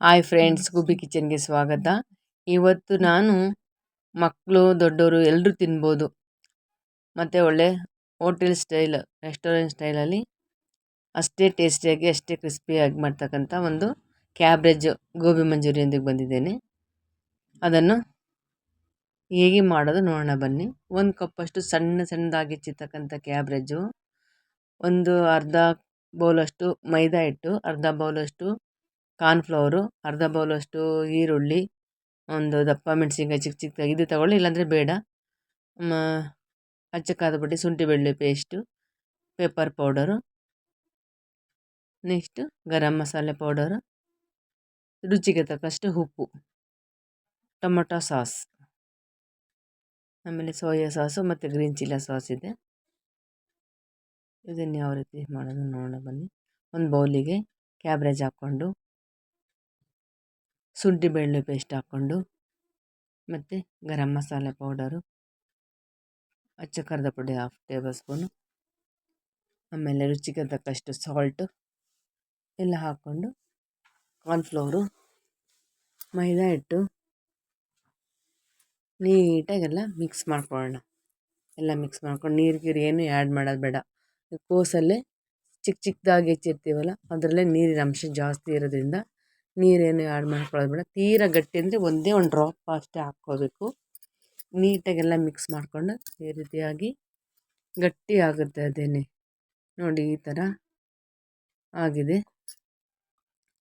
Hi friends ಗುಬ್ಬಿ ಕಿಚನ್ಗೆ ಸ್ವಾಗತ. ಇವತ್ತು ನಾನು ಮಕ್ಕಳು ದೊಡ್ಡವರು ಎಲ್ಲರೂ ತಿನ್ಬೋದು. ಮತ್ತು ಒಳ್ಳೆ ಹೋಟೆಲ್ ಸ್ಟೈಲ್, ರೆಸ್ಟೋರೆಂಟ್ ಸ್ಟೈಲಲ್ಲಿ ಅಷ್ಟೇ ಟೇಸ್ಟಿಯಾಗಿ, ಅಷ್ಟೇ ಕ್ರಿಸ್ಪಿಯಾಗಿ ಮಾಡ್ತಕ್ಕಂಥ ಒಂದು ಕ್ಯಾಬ್ರೇಜ್ ಗೋಬಿ ಮಂಚೂರಿಯೊಂದಿಗೆ ಬಂದಿದ್ದೇನೆ. ಅದನ್ನು ಹೇಗೆ ಮಾಡೋದು ನೋಡೋಣ ಬನ್ನಿ. ಒಂದು ಕಪ್ಪಷ್ಟು ಸಣ್ಣ ಸಣ್ಣದಾಗಿ ಹೆಚ್ಚಿರ್ತಕ್ಕಂಥ ಕ್ಯಾಬ್ರೇಜು ಒಂದು ಅರ್ಧ ಬೌಲಷ್ಟು ಮೈದಾ ಹಿಟ್ಟು, ಅರ್ಧ ಬೌಲಷ್ಟು ಕಾರ್ನ್ಫ್ಲವರು ಅರ್ಧ ಬೌಲಷ್ಟು ಈರುಳ್ಳಿ, ಒಂದು ದಪ್ಪ ಮೆಣಸಿನ್ಕಾಯಿ ಚಿಕ್ಕ ಚಿಕ್ಕದಾಗಿ ಇದು ತಗೊಳ್ಳಿ, ಇಲ್ಲಾಂದರೆ ಬೇಡ. ಅಚ್ಚ ಖಾರದ ಪುಡಿ ಶುಂಠಿ ಬೆಳ್ಳುಳ್ಳಿ paste, pepper powder, next garam masala powder, ರುಚಿಗೆ ತಕ್ಕಷ್ಟು ಉಪ್ಪು, ಟೊಮೊಟೊ ಸಾಸ್, ಆಮೇಲೆ ಸೋಯಾ ಸಾಸು ಮತ್ತು ಗ್ರೀನ್ ಚಿಲ್ಲ ಸಾಸ್ ಇದೆ. ಇದನ್ನು ಯಾವ ರೀತಿ ಮಾಡೋದು ನೋಡೋಣ ಬನ್ನಿ. ಒಂದು ಬೌಲಿಗೆ ಕ್ಯಾಬ್ರೇಜ್ ಹಾಕ್ಕೊಂಡು ಶುಂಠಿ ಬೆಳ್ಳುಳ್ಳಿ ಪೇಸ್ಟ್ ಹಾಕ್ಕೊಂಡು, ಮತ್ತು ಗರಂ ಮಸಾಲೆ ಪೌಡರು ಅಚ್ಚ ಖಾರದ ಪುಡಿ ಹಾಫ್ ಟೇಬಲ್ ಸ್ಪೂನು ಆಮೇಲೆ ರುಚಿಗೆ ತಕ್ಕಷ್ಟು ಸಾಲ್ಟು ಎಲ್ಲ ಹಾಕ್ಕೊಂಡು ಕಾರ್ನ್ಫ್ಲೋರು ಮೈದಾ ಹಿಟ್ಟು, ನೀಟಾಗೆಲ್ಲ ಮಿಕ್ಸ್ ಮಾಡ್ಕೊಳ್ಳೋಣ. ಎಲ್ಲ ಮಿಕ್ಸ್ ಮಾಡ್ಕೊಂಡು, ನೀರು ಗೀರು ಏನು ಆ್ಯಡ್ ಮಾಡೋದು ಬೇಡ. ಕೋಸಲ್ಲೇ ಚಿಕ್ಕ ಚಿಕ್ಕದಾಗಿ ಹೆಚ್ಚಿರ್ತೀವಲ್ಲ, ಅದರಲ್ಲೇ ನೀರಿನ ಅಂಶ ಜಾಸ್ತಿ ಇರೋದ್ರಿಂದ ನೀರೇನು ಆ್ಯಡ್ ಮಾಡ್ಕೊಳ್ಳೋದು ಬೇಡ. ತೀರಾ ಗಟ್ಟಿ ಅಂದರೆ ಒಂದೇ ಒಂದು ಡ್ರಾಪ್ ಅಷ್ಟೇ ಹಾಕ್ಕೋಬೇಕು. ನೀಟಾಗೆಲ್ಲ ಮಿಕ್ಸ್ ಮಾಡಿಕೊಂಡು ಈ ರೀತಿಯಾಗಿ ಗಟ್ಟಿ ಆಗುತ್ತೆ ಅದೇನೆ. ನೋಡಿ ಈ ಥರ ಆಗಿದೆ.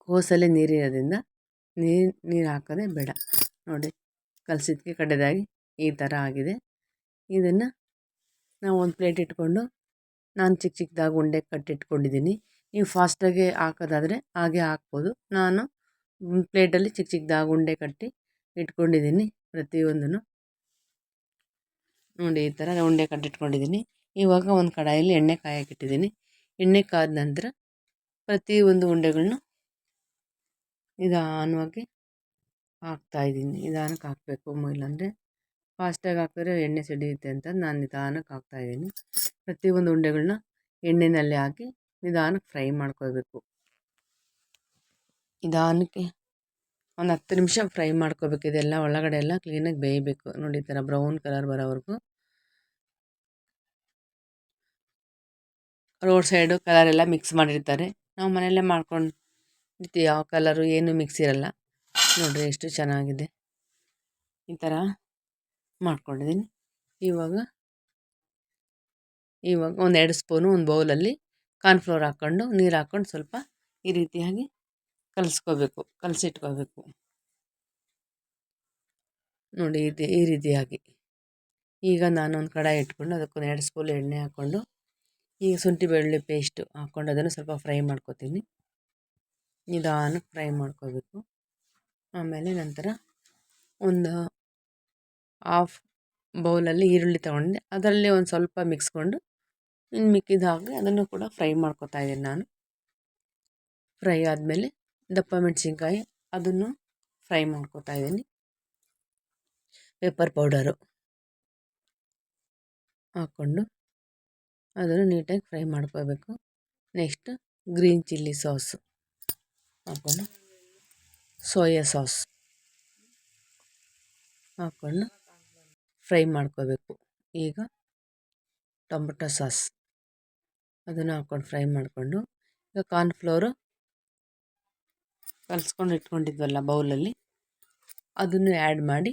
ಕೋಸಲೆ ನೀರಿರೋದ್ರಿಂದ ನೀರು ನೀರು ಹಾಕೋದೇ ಬೇಡ. ನೋಡಿ ಕಲಸಿದ್ಕೆ ಕಡೆದಾಗಿ ಈ ಥರ ಆಗಿದೆ. ಇದನ್ನು ನಾವು ಒಂದು ಪ್ಲೇಟ್ ಇಟ್ಕೊಂಡು ನಾನು ಚಿಕ್ಕ ಚಿಕ್ಕದಾಗಿ ಉಂಡೆ ಕಟ್ಟಿಟ್ಕೊಂಡಿದ್ದೀನಿ. ನೀವು ಫಾಸ್ಟಾಗಿ ಹಾಕೋದಾದರೆ ಹಾಗೆ ಹಾಕ್ಬೋದು. ನಾನು ಪ್ಲೇಟಲ್ಲಿ ಚಿಕ್ಕ ಚಿಕ್ಕದಾಗಿ ಉಂಡೆ ಕಟ್ಟಿ ಇಟ್ಕೊಂಡಿದ್ದೀನಿ ಪ್ರತಿಯೊಂದನ್ನು. ನೋಡಿ, ಈ ಥರ ಉಂಡೆ ಕಟ್ಟಿಟ್ಕೊಂಡಿದ್ದೀನಿ ಇವಾಗ ಒಂದು ಕಡಾಯಲ್ಲಿ ಎಣ್ಣೆ ಕಾಯಕ್ಕಿಟ್ಟಿದ್ದೀನಿ ಎಣ್ಣೆ ಕಾದ ನಂತರ ಪ್ರತಿಯೊಂದು ಉಂಡೆಗಳನ್ನು ನಿಧಾನವಾಗಿ ಹಾಕ್ತಾಯಿದ್ದೀನಿ ನಿಧಾನಕ್ಕೆ ಹಾಕಬೇಕು. ಇಲ್ಲಾಂದರೆ ಫಾಸ್ಟಾಗಿ ಹಾಕಿದ್ರೆ ಎಣ್ಣೆ ಸಿಡಿಯುತ್ತೆ ಅಂತ ನಾನು ನಿಧಾನಕ್ಕೆ ಹಾಕ್ತಾಯಿದ್ದೀನಿ ಪ್ರತಿಯೊಂದು ಉಂಡೆಗಳನ್ನ ಎಣ್ಣೆಯಲ್ಲಿ ಹಾಕಿ ನಿಧಾನಕ್ಕೆ ಫ್ರೈ ಮಾಡ್ಕೋಬೇಕು ನಿಧಾನಕ್ಕೆ ಒಂದು ಹತ್ತು ನಿಮಿಷ ಫ್ರೈ ಮಾಡ್ಕೋಬೇಕು. ಇದೆಲ್ಲ ಒಳಗಡೆ ಎಲ್ಲ ಕ್ಲೀನಾಗಿ ಬೇಯಬೇಕು. ನೋಡಿ ಈ ಥರ ಬ್ರೌನ್ ಕಲರ್ ಬರೋವರೆಗೂ. ರೋಡ್ ಸೈಡು ಕಲರ್ ಎಲ್ಲ ಮಿಕ್ಸ್ ಮಾಡಿರ್ತಾರೆ. ನಾವು ಮನೆಯಲ್ಲೇ ಮಾಡ್ಕೊಂಡು ಯಾವ ಕಲರು ಏನು ಮಿಕ್ಸ್ ಇರಲ್ಲ. ನೋಡಿರಿ ಎಷ್ಟು ಚೆನ್ನಾಗಿದೆ. ಈ ಥರ ಮಾಡ್ಕೊಂಡಿದ್ದೀನಿ. ಇವಾಗ ಇವಾಗ ಒಂದೆರಡು ಸ್ಪೂನು ಒಂದು ಬೌಲಲ್ಲಿ ಕಾರ್ನ್ಫ್ಲೋರ್ ಹಾಕ್ಕೊಂಡು ನೀರು ಹಾಕ್ಕೊಂಡು ಸ್ವಲ್ಪ ಈ ರೀತಿಯಾಗಿ ಕಲಿಸ್ಕೋಬೇಕು, ಕಲಸಿಟ್ಕೋಬೇಕು. ನೋಡಿ ಇದು, ಈ ರೀತಿಯಾಗಿ ಈಗ ನಾನು ಒಂದು ಕಡಾಯಿ ಇಟ್ಕೊಂಡು ಅದಕ್ಕೊಂದು ಎರಡು ಸ್ಪೂನ್ ಎಣ್ಣೆ ಹಾಕ್ಕೊಂಡು, ಈಗ ಶುಂಠಿ ಬೆಳ್ಳುಳ್ಳಿ ಪೇಸ್ಟು ಹಾಕ್ಕೊಂಡು ಅದನ್ನು ಸ್ವಲ್ಪ ಫ್ರೈ ಮಾಡ್ಕೋತೀನಿ. ನಿಧಾನಕ್ಕೆ ಫ್ರೈ ಮಾಡ್ಕೋಬೇಕು. ಆಮೇಲೆ ನಂತರ ಒಂದು ಹಾಫ್ ಬೌಲಲ್ಲಿ ಈರುಳ್ಳಿ ತೊಗೊಂಡೆ ಅದರಲ್ಲಿ ಒಂದು ಸ್ವಲ್ಪ ಮಿಕ್ಸ್ಕೊಂಡು ಇನ್ನು ಮಿಕ್ಕಿದ ಹಾಗೆ ಅದನ್ನು ಕೂಡ ಫ್ರೈ ಮಾಡ್ಕೊತಾ ಇದ್ದೀನಿ ನಾನು. ಫ್ರೈ ಆದಮೇಲೆ ದಪ್ಪ ಮೆಣಸಿನ್ಕಾಯಿ, ಅದನ್ನು ಫ್ರೈ ಮಾಡ್ಕೊತಾ ಇದ್ದೀನಿ. ಪೆಪ್ಪರ್ ಪೌಡರು ಹಾಕ್ಕೊಂಡು ಅದನ್ನು ನೀಟಾಗಿ ಫ್ರೈ ಮಾಡ್ಕೋಬೇಕು ನೆಕ್ಸ್ಟ್ ಗ್ರೀನ್ ಚಿಲ್ಲಿ ಸಾಸು ಹಾಕ್ಕೊಂಡು ಸೋಯಾ ಸಾಸ್ ಹಾಕ್ಕೊಂಡು ಫ್ರೈ ಮಾಡ್ಕೋಬೇಕು ಈಗ ಟೊಮೊಟೊ ಸಾಸ್ ಅದನ್ನು ಹಾಕ್ಕೊಂಡು ಫ್ರೈ ಮಾಡಿಕೊಂಡು ಈಗ ಕಾರ್ನ್ಫ್ಲೋರು ಕಲಿಸ್ಕೊಂಡು ಇಟ್ಕೊಂಡಿದ್ವಲ್ಲ ಬೌಲಲ್ಲಿ, ಅದನ್ನು ಆ್ಯಡ್ ಮಾಡಿ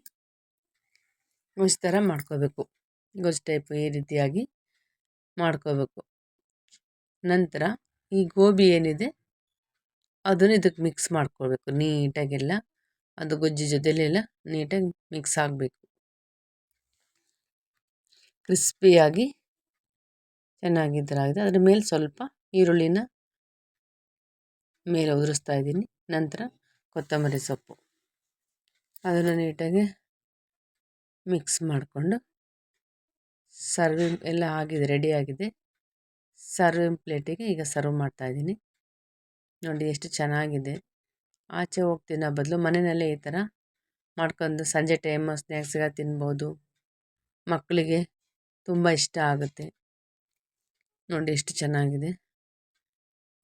ಗೊಜ್ಜು ಥರ ಮಾಡ್ಕೋಬೇಕು. ಗೊಜ್ಜು ಟೈಪ್ ಈ ರೀತಿಯಾಗಿ ಮಾಡ್ಕೋಬೇಕು. ನಂತರ ಈ ಗೋಬಿ ಏನಿದೆ, ಅದನ್ನು ಇದಕ್ಕೆ ಮಿಕ್ಸ್ ಮಾಡ್ಕೊಳ್ಬೇಕು. ನೀಟಾಗೆಲ್ಲ ಅದು ಗೊಜ್ಜು ಜೊತೆಲೆಲ್ಲ ನೀಟಾಗಿ ಮಿಕ್ಸ್ ಆಗಬೇಕು. ಕ್ರಿಸ್ಪಿಯಾಗಿ ಚೆನ್ನಾಗಿದ್ದರಾಗಿದೆ ಅದ್ರ ಮೇಲೆ ಸ್ವಲ್ಪ ಈರುಳ್ಳಿನ ಮೇಲೆ ಉದುರಿಸ್ತಾ ಇದ್ದೀನಿ. ನಂತರ ಕೊತ್ತಂಬರಿ ಸೊಪ್ಪು. ಅದನ್ನು ನೀಟಾಗಿ ಮಿಕ್ಸ್ ಮಾಡಿಕೊಂಡು ಸರ್ವಿಂಗ್ ಎಲ್ಲ ಆಗಿದೆ ರೆಡಿ ಆಗಿದೆ. ಸರ್ವಿಂಗ್ ಪ್ಲೇಟಿಗೆ ಈಗ ಸರ್ವ್ ಮಾಡ್ತಾಯಿದ್ದೀನಿ ನೋಡಿ ಎಷ್ಟು ಚೆನ್ನಾಗಿದೆ. ಆಚೆ ಹೋಗಿ ಬದಲು ಮನೆಯಲ್ಲೇ ಈ ಥರ ಮಾಡ್ಕೊಂಡು ಸಂಜೆ ಟೈಮು ಸ್ನ್ಯಾಕ್ಸ್ಗೆ ತಿನ್ಬೋದು. ಮಕ್ಕಳಿಗೆ ತುಂಬ ಇಷ್ಟ ಆಗುತ್ತೆ. ನೋಡಿ ಎಷ್ಟು ಚೆನ್ನಾಗಿದೆ.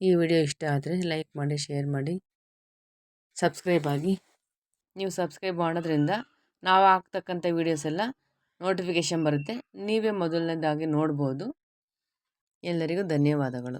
ಈ ವಿಡಿಯೋ ಇಷ್ಟ ಆದರೆ ಲೈಕ್ ಮಾಡಿ ಶೇರ್ ಮಾಡಿ. ಸಬ್ಸ್ಕ್ರೈಬ್ ಆಗಿ. ನೀವು ಸಬ್ಸ್ಕ್ರೈಬ್ ಮಾಡೋದ್ರಿಂದ ನಾವು ಹಾಕ್ತಕ್ಕಂಥ ವೀಡಿಯೋಸ್ ಎಲ್ಲ ನೋಟಿಫಿಕೇಷನ್ ಬರುತ್ತೆ. ನೀವೇ ಮೊದಲನೇದಾಗಿ ನೋಡ್ಬೋದು. ಎಲ್ಲರಿಗೂ ಧನ್ಯವಾದಗಳು.